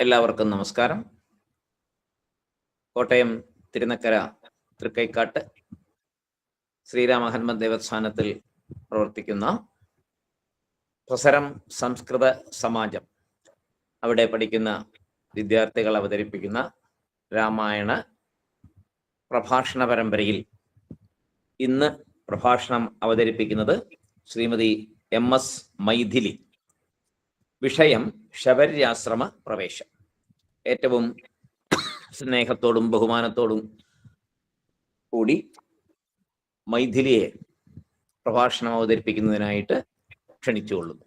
എല്ലാവർക്കും നമസ്കാരം. കോട്ടയം തിരുനക്കര തൃക്കൈക്കാട്ട് ശ്രീരാമ ഹനുമത് ദേവസ്ഥാനത്തിൽ പ്രവർത്തിക്കുന്ന പ്രസരം സംസ്കൃത സമാജം. അവിടെ പഠിക്കുന്ന വിദ്യാർത്ഥികൾ അവതരിപ്പിക്കുന്ന രാമായണ പ്രഭാഷണ പരമ്പരയിൽ ഇന്ന് പ്രഭാഷണം അവതരിപ്പിക്കുന്നത് ശ്രീമതി എം എസ് മൈഥിലി. വിഷയം ശബരിയാശ്രമ പ്രവേശം. ഏറ്റവും സ്നേഹത്തോടും ബഹുമാനത്തോടും കൂടി മൈഥിലിയെ പ്രഭാഷണം അവതരിപ്പിക്കുന്നതിനായിട്ട് ക്ഷണിച്ചുകൊള്ളുന്നു.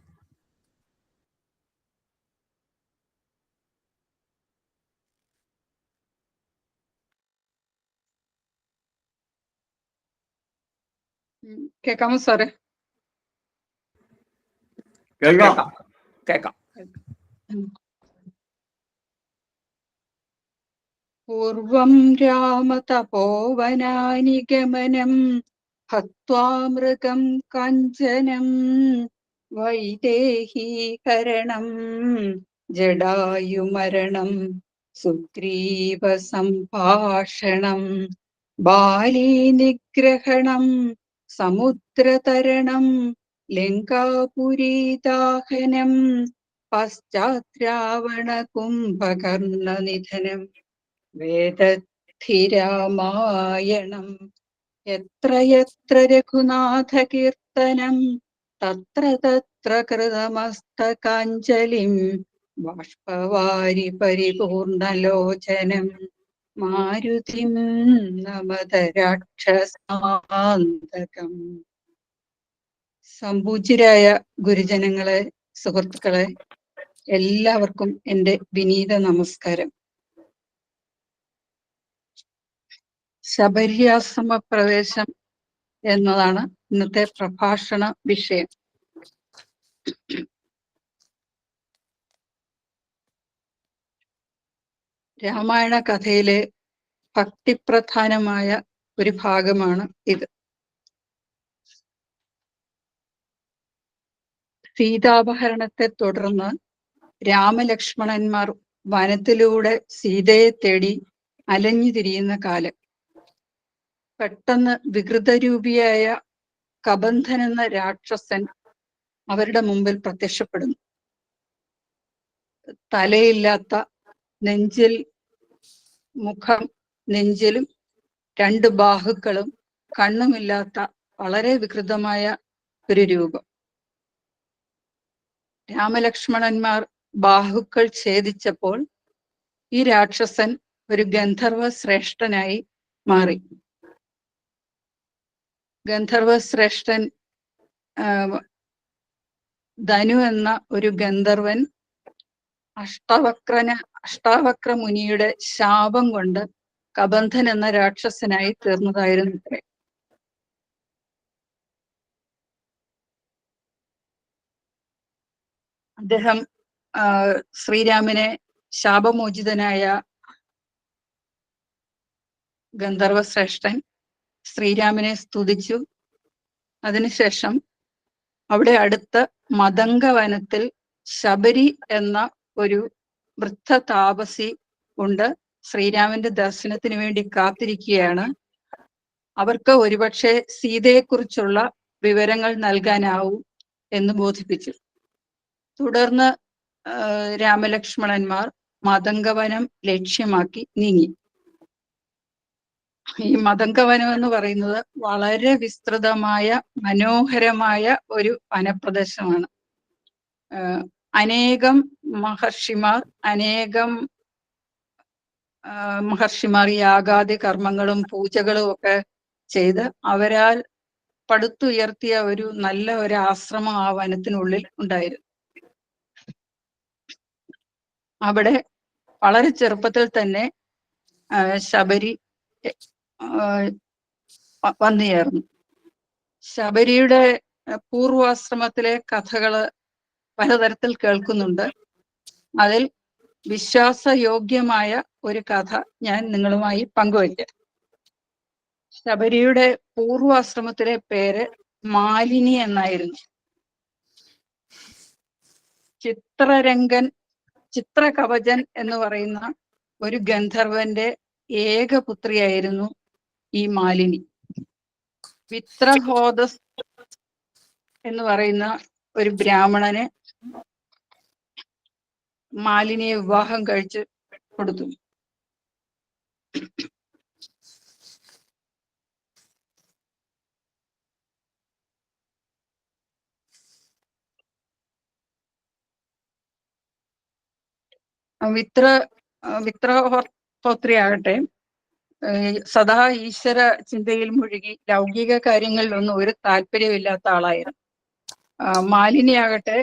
കേൾക്കാമോ കേക്കാമോ സാറേ? കേൾക്കാം. കേൾക്കാം. പൂർവം രാമതപോവനാനി ഗമനം ഹത്വാമൃഗം കാഞ്ചനം വൈദേഹീകരണം ജഡായുമരണം സുഗ്രീവസംഭാഷണം ബാലീനിഗ്രഹണം ബാലീ സമുദ്രതരണം കുംഭകർണ നിധനം വേദസ്ഥിരാമായണം എത്ര എത്ര രഘുനാഥ കീർത്തനം തത്ര തത്ര കൃതമസ്തകാഞ്ജലിം ബാഷ്പവാരി പരിപൂർണലോചനം മാരുതിം നമത രാക്ഷസാന്തകം സംപൂജ്യരായ ഗുരുജനങ്ങളെ സുഹൃത്തുക്കളെ എല്ലാവർക്കും എന്റെ വിനീത നമസ്കാരം. ശബരിയാശ്രമ പ്രവേശം എന്നതാണ് ഇന്നത്തെ പ്രഭാഷണ വിഷയം. രാമായണ കഥയിലെ ഭക്തിപ്രധാനമായ ഒരു ഭാഗമാണ് ഇത്. സീതാപഹരണത്തെ തുടർന്ന് രാമലക്ഷ്മണന്മാർ വനത്തിലൂടെ സീതയെ തേടി അലഞ്ഞു തിരിയുന്ന കാലം. പെട്ടെന്ന് വികൃതരൂപിയായ കബന്ധൻ എന്ന രാക്ഷസൻ അവരുടെ മുമ്പിൽ പ്രത്യക്ഷപ്പെടുന്നു. തലയില്ലാത്ത നെഞ്ചിൽ മുഖം നെഞ്ചിലും രണ്ട് ബാഹുക്കളും കണ്ണുമില്ലാത്ത വളരെ വികൃതമായ ഒരു രൂപം. രാമലക്ഷ്മണന്മാർ ബാഹുക്കൾ ഛേദിച്ചപ്പോൾ ഈ രാക്ഷസൻ ഒരു ഗന്ധർവ ശ്രേഷ്ഠനായി മാറി. ഗന്ധർവ ശ്രേഷ്ഠൻ ധനു എന്ന ഒരു ഗന്ധർവൻ അഷ്ടവക്രന അഷ്ടാവക്ര മുനിയുടെ ശാപം കൊണ്ട് കബന്ധൻ എന്ന രാക്ഷസനായി തീർന്നതായിരുന്നു അദ്ദേഹം ശ്രീരാമനെ ശാപമോചിതനായ ഗന്ധർവ ശ്രേഷ്ഠൻ ശ്രീരാമനെ സ്തുതിച്ചു. അതിനുശേഷം അവിടെ അടുത്ത മതംഗ വനത്തിൽ ശബരി എന്ന ഒരു വൃദ്ധ താപസി ഉണ്ട് ശ്രീരാമന്റെ ദർശനത്തിന് വേണ്ടി കാത്തിരിക്കുകയാണ്. അവർക്ക് ഒരുപക്ഷെ സീതയെക്കുറിച്ചുള്ള വിവരങ്ങൾ നൽകാനാവും എന്ന് ബോധിപ്പിച്ചു. തുടർന്ന് രാമലക്ഷ്മണന്മാർ മതംഗവനം ലക്ഷ്യമാക്കി നീങ്ങി. ഈ മതംഗവനം എന്ന് പറയുന്നത് വളരെ വിസ്തൃതമായ മനോഹരമായ ഒരു വനപ്രദേശമാണ്. അനേകം മഹർഷിമാർ അനേകം മഹർഷിമാർ യാഗാദി കർമ്മങ്ങളും പൂജകളും ഒക്കെ ചെയ്ത് അവരാൽ പടുത്തുയർത്തിയ ഒരു നല്ല ഒരു ആശ്രമം ആ വനത്തിനുള്ളിൽ ഉണ്ടായിരുന്നു. അവിടെ വളരെ ചെറുപ്പത്തിൽ തന്നെ ശബരി വന്നു ചേർന്നു ശബരിയുടെ പൂർവാശ്രമത്തിലെ കഥകൾ പലതരത്തിൽ കേൾക്കുന്നുണ്ട്. അതിൽ വിശ്വാസയോഗ്യമായ ഒരു കഥ ഞാൻ നിങ്ങളുമായി പങ്കുവയ്ക്കാം. ശബരിയുടെ പൂർവാശ്രമത്തിലെ പേര് മാലിനി എന്നായിരുന്നു. ചിത്രരംഗൻ ചിത്രകവചൻ എന്ന് പറയുന്ന ഒരു ഗന്ധർവന്റെ ഏക പുത്രിയായിരുന്നു ഈ മാലിനി. വിത്രഹോദസ് എന്ന് പറയുന്ന ഒരു ബ്രാഹ്മണനെ മാലിനിയെ വിവാഹം കഴിച്ച് കൊടുത്തു. വിത്ര വിത്രഹോത്രിയാകട്ടെ ആകട്ടെ സദാ ഈശ്വര ചിന്തയിൽ മുഴുകി ലൗകിക കാര്യങ്ങളിലൊന്നും ഒരു താല്പര്യമില്ലാത്ത ആളായിരുന്നു. മാലിനിയാകട്ടെ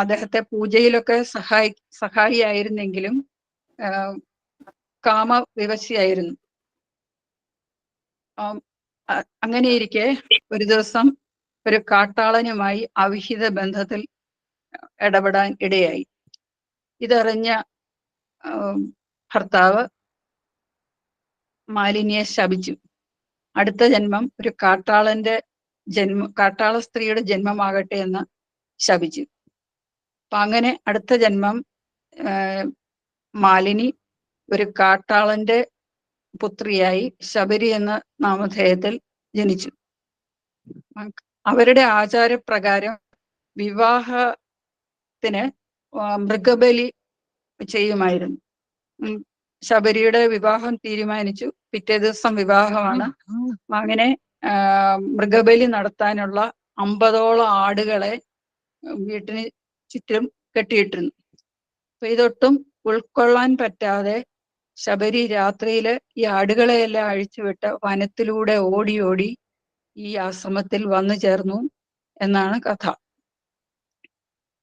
അദ്ദേഹത്തെ പൂജയിലൊക്കെ സഹായി സഹായിയായിരുന്നെങ്കിലും കാമ കാമവിവശിയായിരുന്നു. അങ്ങനെയിരിക്കെ ഒരു ദിവസം ഒരു കാട്ടാളനുമായി അവിഹിത ബന്ധത്തിൽ ഇടപെടാൻ ഇടയായി. ഇതറിഞ്ഞ ഭർത്താവ് മാലിനിയെ ശപിച്ചു. അടുത്ത ജന്മം ഒരു കാട്ടാളന്റെ ജന്മ കാട്ടാള സ്ത്രീയുടെ ജന്മമാകട്ടെ എന്ന് ശപിച്ചു. അപ്പൊ അങ്ങനെ അടുത്ത ജന്മം മാലിനി ഒരു കാട്ടാളന്റെ പുത്രിയായി ശബരി എന്ന നാമധേയത്തിൽ ജനിച്ചു. അവരുടെ ആചാരപ്രകാരം വിവാഹത്തിന് മൃഗബലി ചെയ്യുമായിരുന്നു. ശബരിയുടെ വിവാഹം തീരുമാനിച്ചു. പിറ്റേ ദിവസം വിവാഹമാണ്. അങ്ങനെ മൃഗബലി നടത്താനുള്ള അമ്പതോളം ആടുകളെ വീട്ടിന് ചുറ്റും കെട്ടിയിട്ടിരുന്നു. അപ്പൊ ഇതൊട്ടും ഉൾക്കൊള്ളാൻ പറ്റാതെ ശബരി രാത്രിയിൽ ഈ ആടുകളെയെല്ലാം അഴിച്ചുവിട്ട് വനത്തിലൂടെ ഓടി ഓടി ഈ ആശ്രമത്തിൽ വന്നു ചേർന്നു എന്നാണ് കഥ.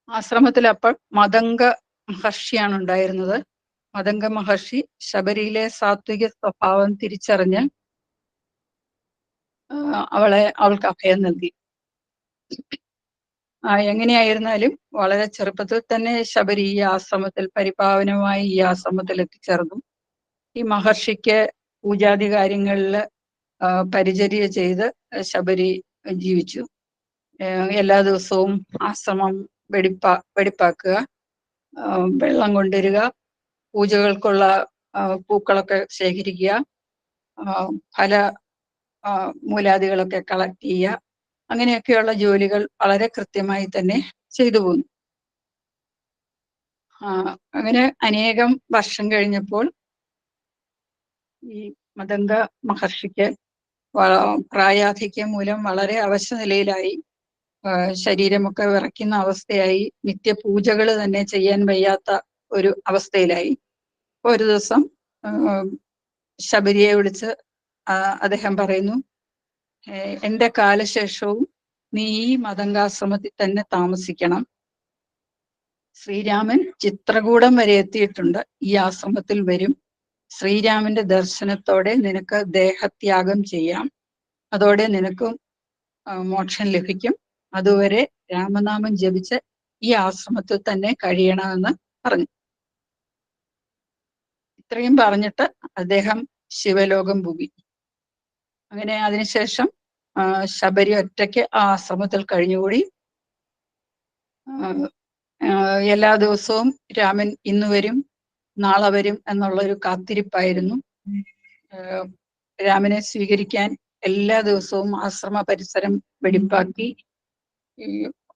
ആശ്രമത്തിൽ അപ്പോൾ മതംഗ മഹർഷിയാണ് ഉണ്ടായിരുന്നത്. മതംഗ മഹർഷി ശബരിയിലെ സാത്വിക സ്വഭാവം തിരിച്ചറിഞ്ഞ് അവളെ അവൾക്ക് അഭയം നൽകി. എങ്ങനെയായിരുന്നാലും വളരെ ചെറുപ്പത്തിൽ തന്നെ ശബരി ഈ ആശ്രമത്തിൽ പരിപാവനമായി ഈ ആശ്രമത്തിൽ എത്തിച്ചേർന്നു. ഈ മഹർഷിക്ക് പൂജാതി കാര്യങ്ങളിൽ പരിചര്യ ചെയ്ത് ശബരി ജീവിച്ചു. എല്ലാ ദിവസവും ആശ്രമം വെടിപ്പാ വെടിപ്പാക്കുക. വെള്ളം കൊണ്ടുവരിക പൂജകൾക്കുള്ള പൂക്കളൊക്കെ ശേഖരിക്കുക ഫല മൂലാദികളൊക്കെ കളക്ട് ചെയ്യുക അങ്ങനെയൊക്കെയുള്ള ജോലികൾ വളരെ കൃത്യമായി തന്നെ ചെയ്തു പോന്നു. അങ്ങനെ അനേകം വർഷം കഴിഞ്ഞപ്പോൾ ഈ മതംഗ മഹർഷിക്ക് പ്രായാധിക്യം മൂലം വളരെ അവശ നിലയിലായി ആ, ശരീരമൊക്കെ വിറയ്ക്കുന്ന അവസ്ഥയായി. നിത്യപൂജകൾ തന്നെ ചെയ്യാൻ വയ്യാത്ത ഒരു അവസ്ഥയിലായി. ഒരു ദിവസം ശബരിയെ വിളിച്ച് അദ്ദേഹം പറയുന്നു എന്റെ കാലശേഷവും നീ ഈ മതങ്കാശ്രമത്തിൽ തന്നെ താമസിക്കണം. ശ്രീരാമൻ ചിത്രകൂടം വരെ എത്തിയിട്ടുണ്ട്. ഈ ആശ്രമത്തിൽ വരും. ശ്രീരാമന്റെ ദർശനത്തോടെ നിനക്ക് ദേഹത്യാഗം ചെയ്യാം. അതോടെ നിനക്കും മോക്ഷം ലഭിക്കും. അതുവരെ രാമനാമം ജപിച്ച് ഈ ആശ്രമത്തിൽ തന്നെ കഴിയണമെന്ന് പറഞ്ഞു. ഇത്രയും പറഞ്ഞിട്ട് അദ്ദേഹം ശിവലോകം ഭൂമി അങ്ങനെ അതിനുശേഷം ശബരി ഒറ്റയ്ക്ക് ആ ആശ്രമത്തിൽ കഴിഞ്ഞുകൂടി. എല്ലാ ദിവസവും രാമൻ ഇന്ന് വരും നാളെ വരും എന്നുള്ള ഒരു കാത്തിരിപ്പായിരുന്നു രാമനെ സ്വീകരിക്കാൻ എല്ലാ ദിവസവും ആശ്രമ പരിസരം വെടിപ്പാക്കി. ഈ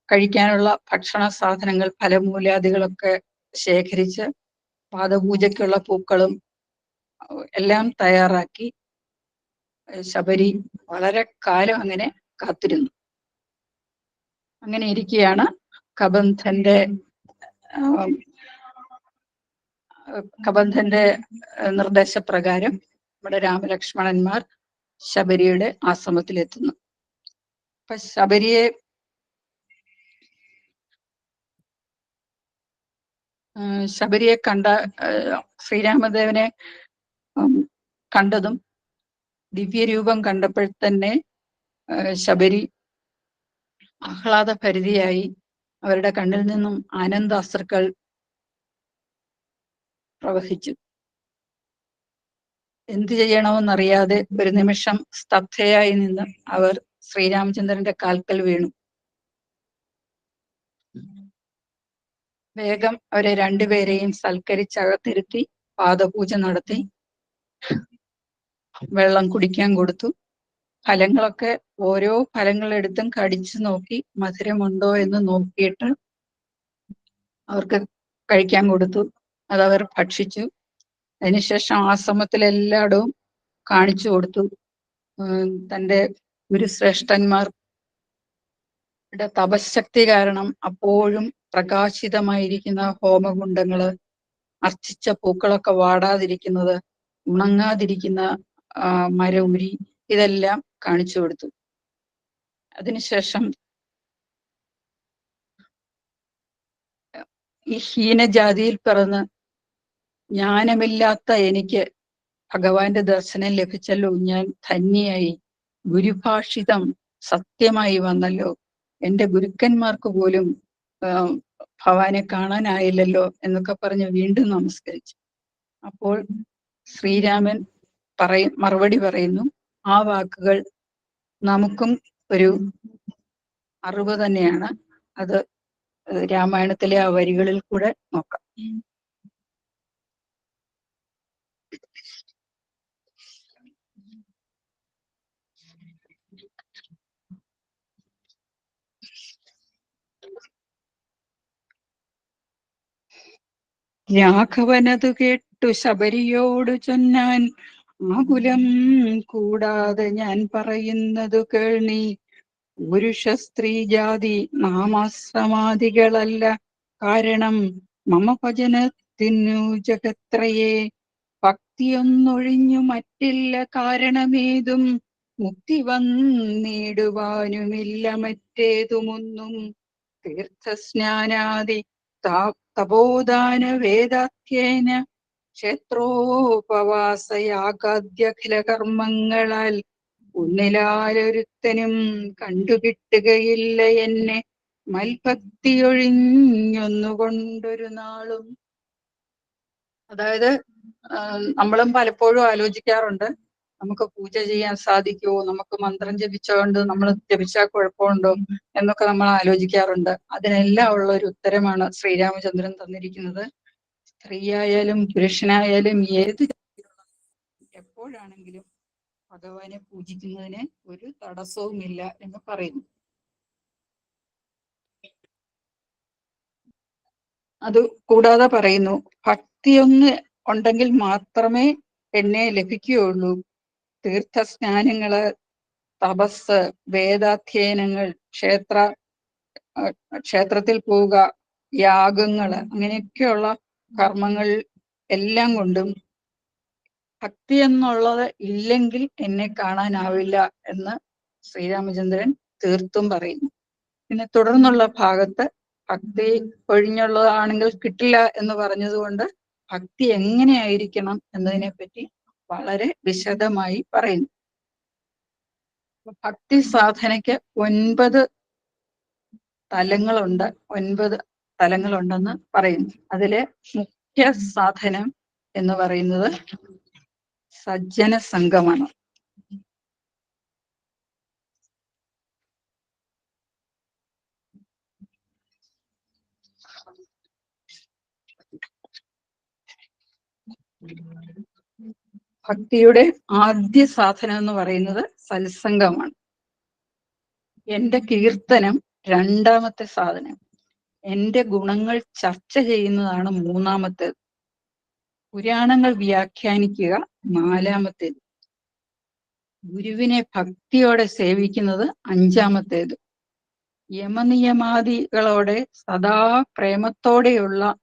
കഴിക്കാനുള്ള ഭക്ഷണ സാധനങ്ങൾ ഫലമൂലാദികളൊക്കെ ശേഖരിച്ച് പാദപൂജയ്ക്കുള്ള പൂക്കളും എല്ലാം തയ്യാറാക്കി ശബരി വളരെ കാലം അങ്ങനെ കാത്തിരുന്നു. അങ്ങനെ ഇരിക്കുകയാണ് കബന്ധന്റെ കബന്ധന്റെ നിർദ്ദേശപ്രകാരം നമ്മുടെ രാമലക്ഷ്മണന്മാർ ശബരിയുടെ ആശ്രമത്തിലെത്തുന്നു. അപ്പൊ ശബരിയെ ശബരിയെ കണ്ട ശ്രീരാമദേവനെ കണ്ടതും ദിവ്യരൂപം കണ്ടപ്പോൾ തന്നെ ശബരി ശബരി ആഹ്ലാദഭരിതയായി അവരുടെ കണ്ണിൽ നിന്നും ആനന്ദാസ്ത്രക്കൾ പ്രവഹിച്ചു. എന്തു ചെയ്യണമെന്നറിയാതെ ഒരു നിമിഷം സ്തബ്ധയായി നിന്ന് അവർ ശ്രീരാമചന്ദ്രന്റെ കാൽക്കൽ വീണു. വേഗം അവരെ രണ്ടുപേരെയും സൽക്കരിച്ചകത്തിരുത്തി പാദപൂജ നടത്തി വെള്ളം കുടിക്കാൻ കൊടുത്തു. ഫലങ്ങളൊക്കെ ഓരോ ഫലങ്ങളെടുത്തും കടിച്ചു നോക്കി മധുരമുണ്ടോ എന്ന് നോക്കിയിട്ട് അവർക്ക് കഴിക്കാൻ കൊടുത്തു. അതവർ ഭക്ഷിച്ചു. അതിനുശേഷം ആശ്രമത്തിലെല്ലായിടവും കാണിച്ചു കൊടുത്തു. തന്റെ ഗുരുശ്രേഷ്ഠന്മാർ തപശക്തി കാരണം അപ്പോഴും പ്രകാശിതമായിരിക്കുന്ന ഹോമകുണ്ടങ്ങൾ അർച്ചിച്ച പൂക്കളൊക്കെ വാടാതിരിക്കുന്നത് ഉണങ്ങാതിരിക്കുന്ന മരമുരി ഇതെല്ലാം കാണിച്ചു കൊടുത്തു. അതിനുശേഷം ഈ ഹീനജാതിയിൽ പിറന്ന് ജ്ഞാനമില്ലാത്ത എനിക്ക് ഭഗവാന്റെ ദർശനം ലഭിച്ചല്ലോ ഞാൻ ധന്യയായി. ഗുരുഭാഷിതം സത്യമായി വന്നല്ലോ. എന്റെ ഗുരുക്കന്മാർക്ക് പോലും ആ, ഭഗവാനെ കാണാനായില്ലല്ലോ എന്നൊക്കെ പറഞ്ഞ് വീണ്ടും നമസ്കരിച്ചു. അപ്പോൾ ശ്രീരാമൻ പറയ മറുപടി പറയുന്നു ആ വാക്കുകൾ നമുക്കും ഒരു അറിവ് തന്നെയാണ്. അത് രാമായണത്തിലെ ആ വരികളിൽ കൂടെ നോക്കാം. രാഘവനതു കേട്ടു ശബരിയോടു ചൊന്നാൻ ആകുലം കൂടാതെ ഞാൻ പറയുന്നതു കേൾനീ. പുരുഷ സ്ത്രീ ജാതി നാമാശ്രമാദികളല്ല. കാരണം മമ ഭജനത്തിനു ജഗത്രയെ. ഭക്തിയൊന്നൊഴിഞ്ഞു മറ്റില്ല കാരണമേതും. മുക്തി വന്നിടുവാനുമില്ല മറ്റേതുമൊന്നും. തീർത്ഥസ്നാനാദി താ- തപോദാന വേദാധ്യേന ക്ഷേത്രോപവാസയാഗാദ്യഖില കർമ്മങ്ങളാൽ ഉന്നിലാലൊരുത്തനും കണ്ടുകിട്ടുകയില്ല എന്നെ. മൽഭക്തിയൊഴിഞ്ഞൊന്നുകൊണ്ടൊരു നാളും. അതായത് നമ്മളും പലപ്പോഴും ആലോചിക്കാറുണ്ട്. നമുക്ക് പൂജ ചെയ്യാൻ സാധിക്കുമോ നമുക്ക് മന്ത്രം ജപിച്ചുകൊണ്ട് നമ്മൾ ജപിച്ചാൽ കുഴപ്പമുണ്ടോ? എന്നൊക്കെ നമ്മൾ ആലോചിക്കാറുണ്ട്. അതിനെല്ലാം ഉള്ള ഒരു ഉത്തരമാണ് ശ്രീരാമചന്ദ്രൻ തന്നിരിക്കുന്നത്. സ്ത്രീയായാലും പുരുഷനായാലും ഏത് എപ്പോഴാണെങ്കിലും ഭഗവാനെ പൂജിക്കുന്നതിന് ഒരു തടസ്സവുമില്ല എന്ന് പറയുന്നു. അത് കൂടാതെ പറയുന്നു ഭക്തിയൊന്ന് ഉണ്ടെങ്കിൽ മാത്രമേ എന്നെ ലഭിക്കുകയുള്ളൂ. തീർത്ഥസ്നാനങ്ങൾ തപസ് വേദാധ്യയനങ്ങൾ ക്ഷേത്ര ക്ഷേത്രത്തിൽ പോവുക യാഗങ്ങൾ അങ്ങനെയൊക്കെയുള്ള കർമ്മങ്ങൾ എല്ലാം കൊണ്ടും ഭക്തി എന്നുള്ളത് ഇല്ലെങ്കിൽ എന്നെ കാണാനാവില്ല എന്ന് ശ്രീരാമചന്ദ്രൻ തീർത്തും പറയുന്നു. പിന്നെ തുടർന്നുള്ള ഭാഗത്ത് ഭക്തി ഒഴിഞ്ഞുള്ളതാണെങ്കിൽ കിട്ടില്ല എന്ന് പറഞ്ഞതുകൊണ്ട് ഭക്തി എങ്ങനെയായിരിക്കണം എന്നതിനെ പറ്റി വളരെ വിശദമായി പറയുന്നു. ഭക്തി സാധനയ്ക്ക് ഒൻപത് തലങ്ങളുണ്ട് ഒൻപത് തലങ്ങളുണ്ടെന്ന് പറയുന്നു. അതിലെ മുഖ്യ സാധനം എന്ന് പറയുന്നത് സജ്ജന സംഗമാണ് ഭക്തിയുടെ ആദ്യ സാധനം എന്ന് പറയുന്നത് സത്സംഗമാണ്. എന്റെ കീർത്തനം രണ്ടാമത്തെ സാധനം. എന്റെ ഗുണങ്ങൾ ചർച്ച ചെയ്യുന്നതാണ് മൂന്നാമത്തേത്. പുരാണങ്ങൾ വ്യാഖ്യാനിക്കുക നാലാമത്തേത്. ഗുരുവിനെ ഭക്തിയോടെ സേവിക്കുന്നത് അഞ്ചാമത്തേത്. യമനിയമാദികളോടെ സദാ പ്രേമത്തോടെയുള്ള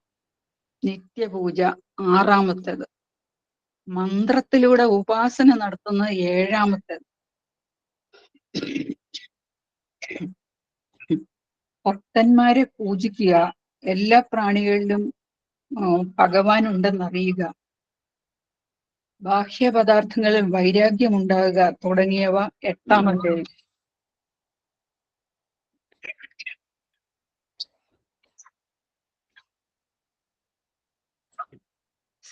നിത്യപൂജ ആറാമത്തേത്. മന്ത്രത്തിലൂടെ ഉപാസന നടത്തുന്ന ഏഴാമത്തെ ഭക്തന്മാരെ പൂജിക്കുക. എല്ലാ പ്രാണികളിലും ഭഗവാൻ ഉണ്ടെന്നറിയുക ബാഹ്യപദാർത്ഥങ്ങളിൽ വൈരാഗ്യമുണ്ടാകുക തുടങ്ങിയവ എട്ടാമത്തേത്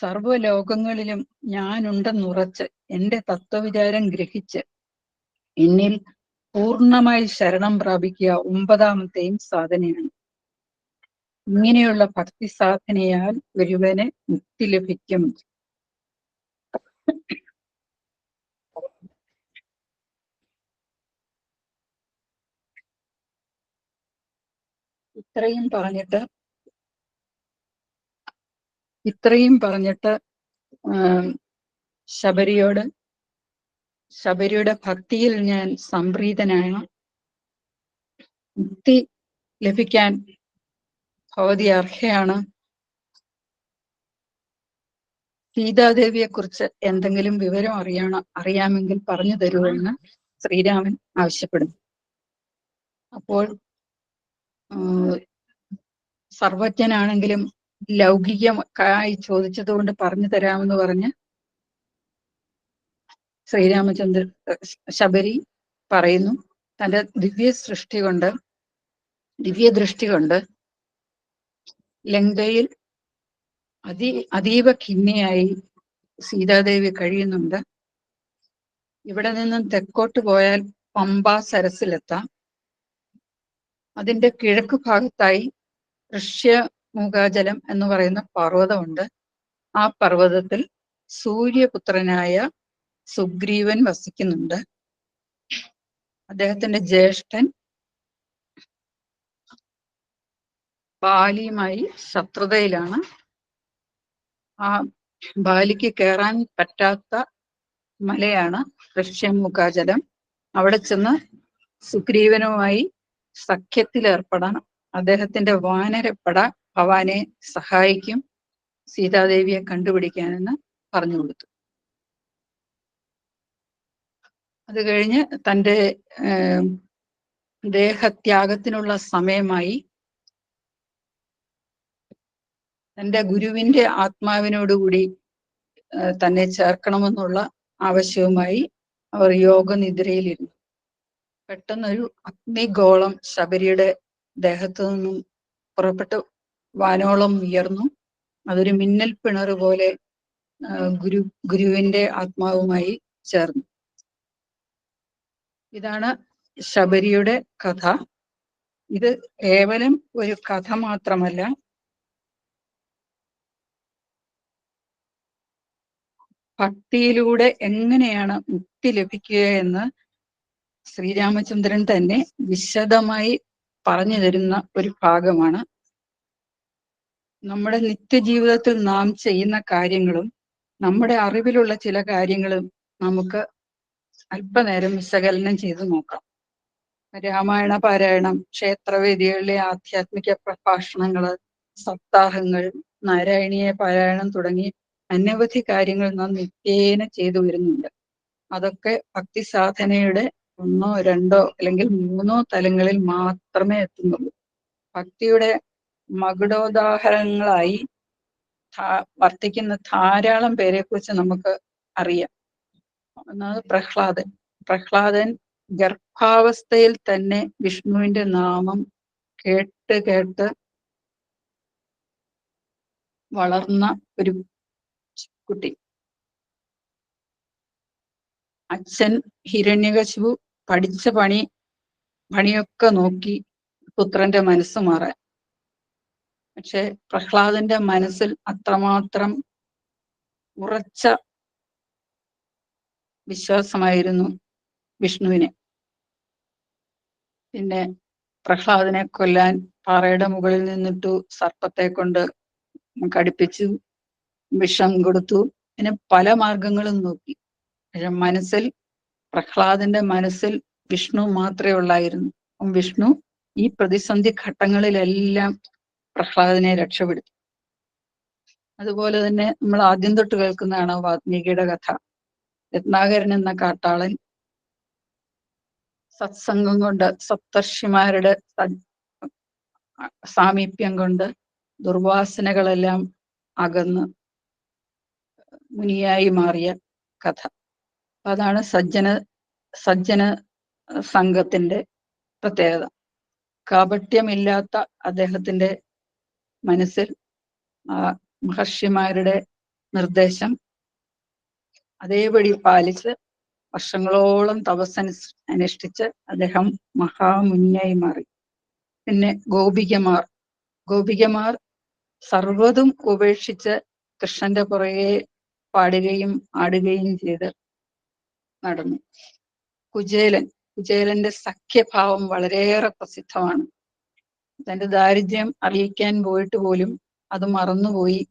സർവലോകങ്ങളിലും ഞാനുണ്ടെന്നുറച്ച് എന്റെ തത്വവിചാരം ഗ്രഹിച്ച് എന്നിൽ പൂർണമായി ശരണം പ്രാപിക്കുക ഒമ്പതാമത്തെയും സാധനയാണ്. ഇങ്ങനെയുള്ള ഭക്തി സാധനയാൽ ഒരുവന് മുക്തി ലഭിക്കും. ഇത്രയും പറഞ്ഞിട്ട് ഇത്രയും പറഞ്ഞിട്ട് ശബരിയോട് ശബരിയുടെ ഭക്തിയിൽ ഞാൻ സംപ്രീതനാണ്. മുക്തി ലഭിക്കാൻ ഭവതി അർഹയാണ്. സീതാദേവിയെ കുറിച്ച് എന്തെങ്കിലും വിവരം അറിയണം അറിയാമെങ്കിൽ പറഞ്ഞു തരുമെന്ന് ശ്രീരാമൻ ആവശ്യപ്പെടുന്നു. അപ്പോൾ സർവജ്ഞനാണെങ്കിലും ലൗകികമായി ചോദിച്ചതുകൊണ്ട് പറഞ്ഞു തരാമെന്ന് പറഞ്ഞ് ശ്രീരാമചന്ദ്ര ശബരി പറയുന്നു. തന്റെ ദിവ്യ സൃഷ്ടി കൊണ്ട് ദിവ്യ ദൃഷ്ടി കൊണ്ട് ലങ്കയിൽ അതി അതീവ ഖിന്നിയായി സീതാദേവി കഴിയുന്നുണ്ട്. ഇവിടെ നിന്നും തെക്കോട്ട് പോയാൽ പമ്പ സരസിലെത്താം അതിന്റെ കിഴക്ക് ഭാഗത്തായി ഋഷ്യമുഖാചലം എന്ന് പറയുന്ന പർവതമുണ്ട്. ആ പർവതത്തിൽ സൂര്യപുത്രനായ സുഗ്രീവൻ വസിക്കുന്നുണ്ട്. അദ്ദേഹത്തിന്റെ ജ്യേഷ്ഠൻ ബാലിയുമായി ശത്രുതയിലാണ്. ആ ബാലിക്ക് കയറാൻ പറ്റാത്ത മലയാണ് ഋഷ്യമുഖാചലം അവിടെ ചെന്ന് സുഗ്രീവനുമായി സഖ്യത്തിൽ ഏർപ്പെടണം അദ്ദേഹത്തിന്റെ വാനരപ്പട ഭവാനെ സഹായിക്കും. സീതാദേവിയെ കണ്ടുപിടിക്കാനെന്ന് പറഞ്ഞു കൊടുത്തു. അത് കഴിഞ്ഞ് തന്റെ ദേഹത്യാഗത്തിനുള്ള സമയമായി തന്റെ ഗുരുവിന്റെ ആത്മാവിനോടുകൂടി തന്നെ ചേർക്കണമെന്നുള്ള ആവശ്യവുമായി അവർ യോഗനിദ്രയിലിരുന്നു. പെട്ടെന്നൊരു അഗ്നിഗോളം ശബരിയുടെ ദേഹത്തു നിന്നും പുറപ്പെട്ട്. വാനോളം ഉയർന്നു. അതൊരു മിന്നൽ പിണർ പോലെ ഗുരു ഗുരുവിന്റെ ആത്മാവുമായി ചേർന്നു. ഇതാണ് ശബരിയുടെ കഥ. ഇത് കേവലം ഒരു കഥ മാത്രമല്ല. ഭക്തിയിലൂടെ എങ്ങനെയാണ് മുക്തി ലഭിക്കുക എന്ന് ശ്രീരാമചന്ദ്രൻ തന്നെ വിശദമായി പറഞ്ഞു തരുന്ന ഒരു ഭാഗമാണ് നമ്മുടെ നിത്യജീവിതത്തിൽ നാം ചെയ്യുന്ന കാര്യങ്ങളും നമ്മുടെ അറിവിലുള്ള ചില കാര്യങ്ങളും നമുക്ക് അല്പനേരം വിശകലനം ചെയ്ത് നോക്കാം. രാമായണ പാരായണം ക്ഷേത്രവേദികളിലെ ആധ്യാത്മിക പ്രഭാഷണങ്ങൾ സപ്താഹങ്ങൾ നാരായണീയ പാരായണം തുടങ്ങി അനവധി കാര്യങ്ങൾ നാം നിത്യേന ചെയ്തു വരുന്നുണ്ട്. അതൊക്കെ ഭക്തി സാധനയുടെ ഒന്നോ രണ്ടോ അല്ലെങ്കിൽ മൂന്നോ തലങ്ങളിൽ മാത്രമേ എത്തുന്നുള്ളൂ. ഭക്തിയുടെ മകുടോദാഹരണങ്ങളായി വർത്തിക്കുന്ന ധാരാളം പേരെ കുറിച്ച് നമുക്ക് അറിയാം. ഒന്നാമത് പ്രഹ്ലാദൻ. പ്രഹ്ലാദൻ ഗർഭാവസ്ഥയിൽ തന്നെ വിഷ്ണുവിന്റെ നാമം കേട്ട് കേട്ട് വളർന്ന ഒരു കുട്ടി. അച്ഛൻ ഹിരണ്യകശിപു പഠിച്ച പണി പണിയൊക്കെ നോക്കി പുത്രന്റെ മനസ്സ് മാറാൻ. പക്ഷെ പ്രഹ്ലാദന്റെ മനസ്സിൽ അത്രമാത്രം ഉറച്ച വിശ്വാസമായിരുന്നു വിഷ്ണുവിനെ. പിന്നെ പ്രഹ്ലാദനെ കൊല്ലാൻ പാറയുടെ മുകളിൽ നിന്നിട്ടു സർപ്പത്തെ കൊണ്ട് കടിപ്പിച്ചു വിഷം കൊടുത്തു പിന്നെ പല മാർഗങ്ങളും നോക്കി. പക്ഷെ മനസ്സിൽ പ്രഹ്ലാദന്റെ മനസ്സിൽ വിഷ്ണു മാത്രമേ ഉള്ളായിരുന്നു. വിഷ്ണു ഈ പ്രതിസന്ധി ഘട്ടങ്ങളിലെല്ലാം പ്രഹ്ലാദനെ രക്ഷപ്പെടുത്തി. അതുപോലെ തന്നെ നമ്മൾ ആദ്യം തൊട്ട് കേൾക്കുന്നതാണ് വാത്മീകിയുടെ കഥ. രത്നാകരൻ എന്ന കാട്ടാളൻ സത്സംഗം കൊണ്ട് സപ്തർഷിമാരുടെ സാമീപ്യം കൊണ്ട് ദുർവാസനകളെല്ലാം അകന്ന് മുനിയായി മാറിയ കഥ. അതാണ് സജ്ജന സജ്ജന സംഘത്തിന്റെ പ്രത്യേകത. കാപട്യമില്ലാത്ത അദ്ദേഹത്തിന്റെ മനസ്സിൽ മഹർഷിമാരുടെ നിർദ്ദേശം അതേപടി പാലിച്ച് വർഷങ്ങളോളം തപസ് അനുസ് അനുഷ്ഠിച്ച് അദ്ദേഹം മഹാമുനിയായി മാറി. പിന്നെ ഗോപികമാർ. ഗോപികമാർ സർവതും ഉപേക്ഷിച്ച് കൃഷ്ണന്റെ പുറകെ പാടുകയും ആടുകയും ചെയ്ത് നടന്നു. കുചേലൻ. കുചേലന്റെ സഖ്യഭാവം വളരെയേറെ പ്രസിദ്ധമാണ്. തന്റെ ദാരിദ്ര്യം അറിയിക്കാൻ പോയിട്ട് പോലും അത് മറന്നുപോയി.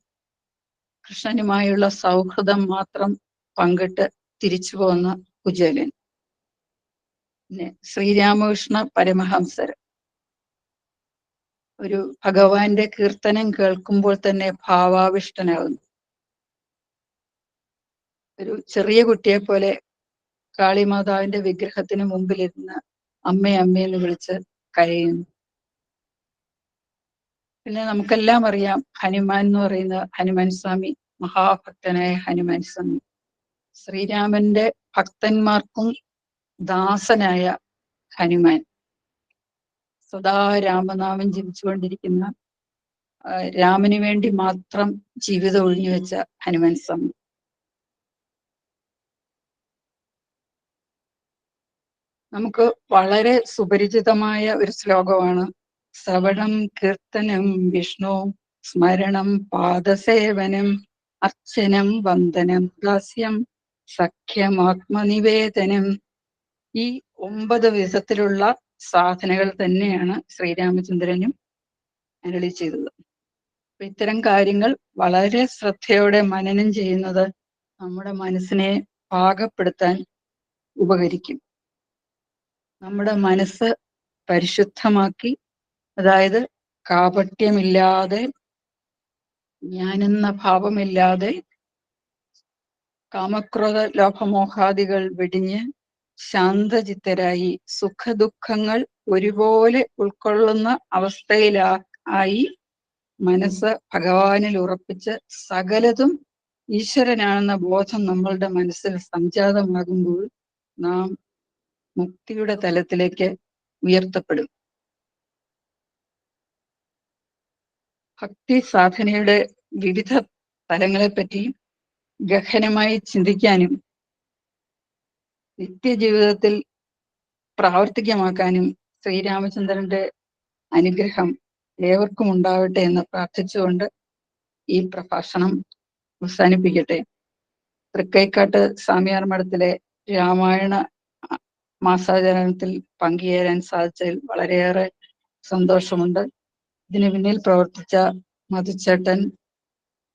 കൃഷ്ണനുമായുള്ള സൗഹൃദം മാത്രം പങ്കിട്ട് തിരിച്ചു പോന്ന കുചേലൻ. പിന്നെ ശ്രീരാമകൃഷ്ണ പരമഹംസർ. ഒരു ഭഗവാന്റെ കീർത്തനം കേൾക്കുമ്പോൾ തന്നെ ഭാവാവിഷ്ടനാകുന്നു. ഒരു ചെറിയ കുട്ടിയെ പോലെ കാളിമാതാവിന്റെ വിഗ്രഹത്തിന് മുമ്പിലിരുന്ന് അമ്മേ അമ്മയെന്ന് വിളിച്ച് കരയുന്നു. പിന്നെ നമുക്കെല്ലാം അറിയാം ഹനുമാൻ എന്ന് പറയുന്ന ഹനുമാൻ സ്വാമി മഹാഭക്തനായ ഹനുമാൻ സ്വാമി. ശ്രീരാമന്റെ ഭക്തന്മാർക്കും ദാസനായ ഹനുമാൻ. സദാ രാമനാമം ജപിച്ചുകൊണ്ടിരിക്കുന്ന രാമന് വേണ്ടി മാത്രം ജീവിതം ഒഴിഞ്ഞു വെച്ച ഹനുമാൻ സ്വാമി. നമുക്ക് വളരെ സുപരിചിതമായ ഒരു ശ്ലോകമാണ് ശ്രവണം കീർത്തനം വിഷ്ണു സ്മരണം പാദസേവനം അർച്ചനം വന്ദനം ദാസ്യം സഖ്യം ആത്മനിവേദനം. ഈ ഒമ്പത് വിധത്തിലുള്ള സാധനകൾ തന്നെയാണ് ശ്രീരാമചന്ദ്രനും അരളി ചെയ്തത്. അപ്പൊ ഇത്തരം കാര്യങ്ങൾ വളരെ ശ്രദ്ധയോടെ മനനം ചെയ്യുന്നത് നമ്മുടെ മനസ്സിനെ പാകപ്പെടുത്താൻ ഉപകരിക്കും. നമ്മുടെ മനസ്സ് പരിശുദ്ധമാക്കി അതായത് കാപട്യമില്ലാതെ ഞാനെന്ന ഭാവമില്ലാതെ കാമക്രോധ ലോഭമോഹാദികൾ വെടിഞ്ഞ് ശാന്തചിത്തരായി സുഖദുഃഖങ്ങൾ ഒരുപോലെ ഉൾക്കൊള്ളുന്ന അവസ്ഥയിലാ ആയി മനസ്സ് ഭഗവാനിൽ ഉറപ്പിച്ച് സകലതും ഈശ്വരനാണെന്ന ബോധം നമ്മളുടെ മനസ്സിൽ സംജാതമാകുമ്പോൾ നാം മുക്തിയുടെ തലത്തിലേക്ക് ഉയർത്തപ്പെടും. ഭക്തി സാധനയുടെ വിവിധ തലങ്ങളെപ്പറ്റി ഗഹനമായി ചിന്തിക്കാനും നിത്യജീവിതത്തിൽ പ്രാവർത്തികമാക്കാനും ശ്രീരാമചന്ദ്രന്റെ അനുഗ്രഹം ഏവർക്കും ഉണ്ടാവട്ടെ എന്ന് പ്രാർത്ഥിച്ചുകൊണ്ട് ഈ പ്രഭാഷണം അവസാനിപ്പിക്കട്ടെ. തൃക്കൈക്കാട്ട് സ്വാമിയാർ മഠത്തിലെ രാമായണ മാസാചരണത്തിൽ പങ്കുചേരാൻ സാധിച്ചതിൽ വളരെയേറെ സന്തോഷമുണ്ട്. ഇതിന് പിന്നിൽ പ്രവർത്തിച്ച മധുച്ചേട്ടൻ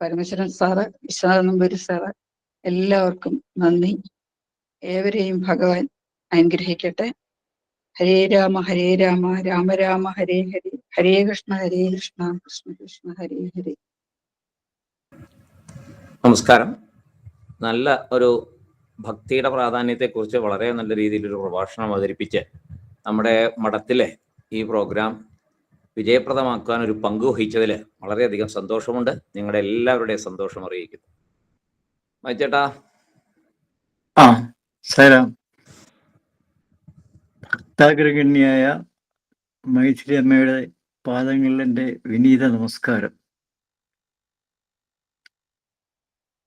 പരമേശ്വരൻ സാറ് വിശ്വനാഥ നമ്പൂരി സാറ് എല്ലാവർക്കും നന്ദി. ഏവരെയും ഭഗവാൻ അനുഗ്രഹിക്കട്ടെ. ഹരേ രാമ ഹരേ രാമ രാമ രാമ ഹരേ ഹരി ഹരേ കൃഷ്ണ ഹരേ കൃഷ്ണ കൃഷ്ണ കൃഷ്ണ ഹരേ ഹരി. നമസ്കാരം. നല്ല ഒരു ഭക്തിയുടെ പ്രാധാന്യത്തെക്കുറിച്ച് വളരെ നല്ല രീതിയിൽ ഒരു പ്രഭാഷണം അവതരിപ്പിച്ച് നമ്മുടെ മഠത്തിലെ ഈ പ്രോഗ്രാം വിജയപ്രദമാക്കാൻ ഒരു പങ്ക് വഹിച്ചതിൽ വളരെയധികം സന്തോഷമുണ്ട്. നിങ്ങളുടെ എല്ലാവരുടെയും സന്തോഷം അറിയിക്കുന്നു. മൈച്ചേട്ടാ ആ സലാം ഭക്താഗ്രഗണ്യായ മൈഥിലി അമ്മയുടെ പാദങ്ങളിൽ എന്റെ വിനീത നമസ്കാരം.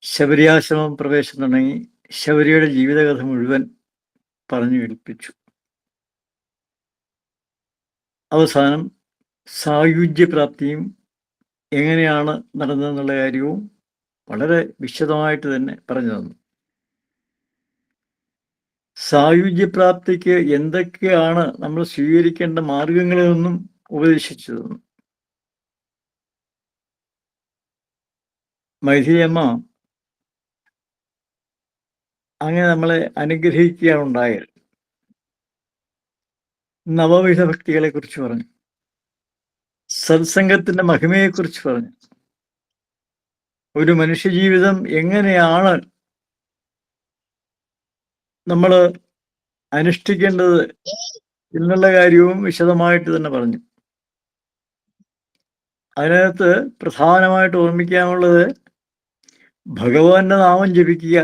ശബരിയാശ്രമം പ്രവേശനം തുടങ്ങി ശബരിയുടെ ജീവിതകഥ മുഴുവൻ പറഞ്ഞു കേൾപ്പിച്ചു. അവസാനം സായുജ്യപ്രാപ്തിയും എങ്ങനെയാണ് നടന്നതെന്നുള്ള കാര്യവും വളരെ വിശദമായിട്ട് തന്നെ പറഞ്ഞു തന്നു. സായുജ്യപ്രാപ്തിക്ക് എന്തൊക്കെയാണ് നമ്മൾ സ്വീകരിക്കേണ്ട മാർഗങ്ങളെന്നും ഉപദേശിച്ചു തന്നു മൈഥിലിയമ്മ അങ്ങനെ നമ്മളെ അനുഗ്രഹിക്കുകയാണ് ഉണ്ടായത്. നവവിധ ഭക്തികളെ കുറിച്ച് പറഞ്ഞു. സത്സംഗത്തിന്റെ മഹിമയെക്കുറിച്ച് പറഞ്ഞു. ഒരു മനുഷ്യജീവിതം എങ്ങനെയാണ് നമ്മൾ അനുഷ്ഠിക്കേണ്ടത് എന്നുള്ള കാര്യവും വിശദമായിട്ട് തന്നെ പറഞ്ഞു. അതിനകത്ത് പ്രധാനമായിട്ട് ഓർമ്മിക്കാനുള്ളത് ഭഗവാന്റെ നാമം ജപിക്കുക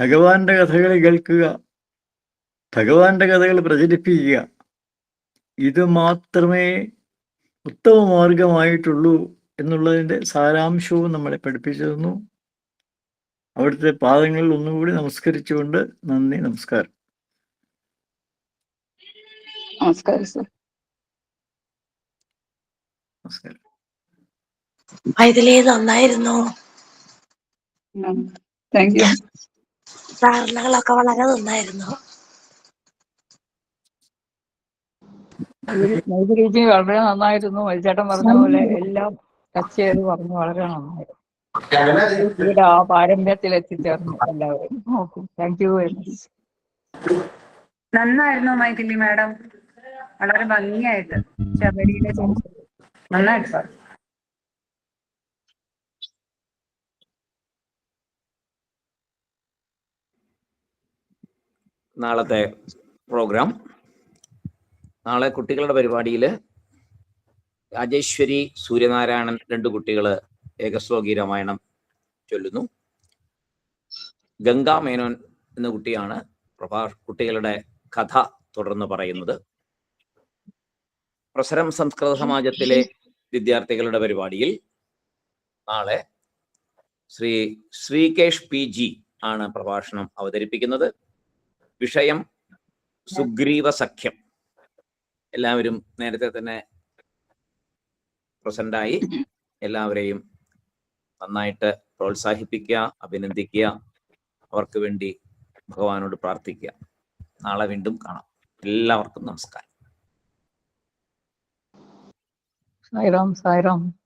ഭഗവാന്റെ കഥകൾ കേൾക്കുക ഭഗവാന്റെ കഥകൾ പ്രചരിപ്പിക്കുക ഇത് മാത്രമേ ഉത്തമ മാർഗമായിട്ടുള്ളൂ എന്നുള്ളതിന്റെ സാരാംശവും നമ്മളെ പഠിപ്പിച്ചു തന്നു. അവിടുത്തെ പാദങ്ങളിൽ ഒന്നുകൂടി നമസ്കരിച്ചുകൊണ്ട് നന്ദി നമസ്കാരം. നമസ്കാരം സർ. നമസ്കാരം. നന്നായിരുന്നു. Thank you. ധാരണകളൊക്കെ വളരെ നന്നായിരുന്നു. മൈഥിലിജി വളരെ നന്നായിരുന്നു. മരിച്ചേട്ടൻ പറഞ്ഞ പോലെ എല്ലാം ടച്ച് ചെയ്ത് പറഞ്ഞു. വളരെ നന്നായിരുന്നു. ഇവിടെ ആ പാരമ്പര്യത്തിൽ എത്തിച്ചേർന്നു എല്ലാവരും. Okay thank you very much നന്നായിരുന്നു മൈഥിലി മാഡം. വളരെ ഭംഗിയായിട്ട് ശബരിയിലെ നന്നായിട്ട് സാർ. നാളത്തെ പ്രോഗ്രാം നാളെ കുട്ടികളുടെ പരിപാടിയിൽ രാജേശ്വരി സൂര്യനാരായണൻ രണ്ട് കുട്ടികൾ ഏകശ്ലോകി രാമായണം ചൊല്ലുന്നു. ഗംഗാ മേനോൻ എന്ന കുട്ടിയാണ് പ്രഭാ കുട്ടികളുടെ കഥ തുടർന്ന് പറയുന്നത്. പ്രസരം സംസ്കൃത സമാജത്തിലെ വിദ്യാർത്ഥികളുടെ പരിപാടിയിൽ നാളെ ശ്രീ ശ്രീകേഷ് പി ജി ആണ് പ്രഭാഷണം അവതരിപ്പിക്കുന്നത്. വിഷയം സുഗ്രീവ സഖ്യം. എല്ലാവരും നേരത്തെ തന്നെ പ്രസന്റായി. എല്ലാവരെയും നന്നായിട്ട് പ്രോത്സാഹിപ്പിക്കുക അഭിനന്ദിക്കുക. അവർക്ക് വേണ്ടി ഭഗവാനോട് പ്രാർത്ഥിക്കുക. നാളെ വീണ്ടും കാണാം. എല്ലാവർക്കും നമസ്കാരം. സായിറാം സായിറാം.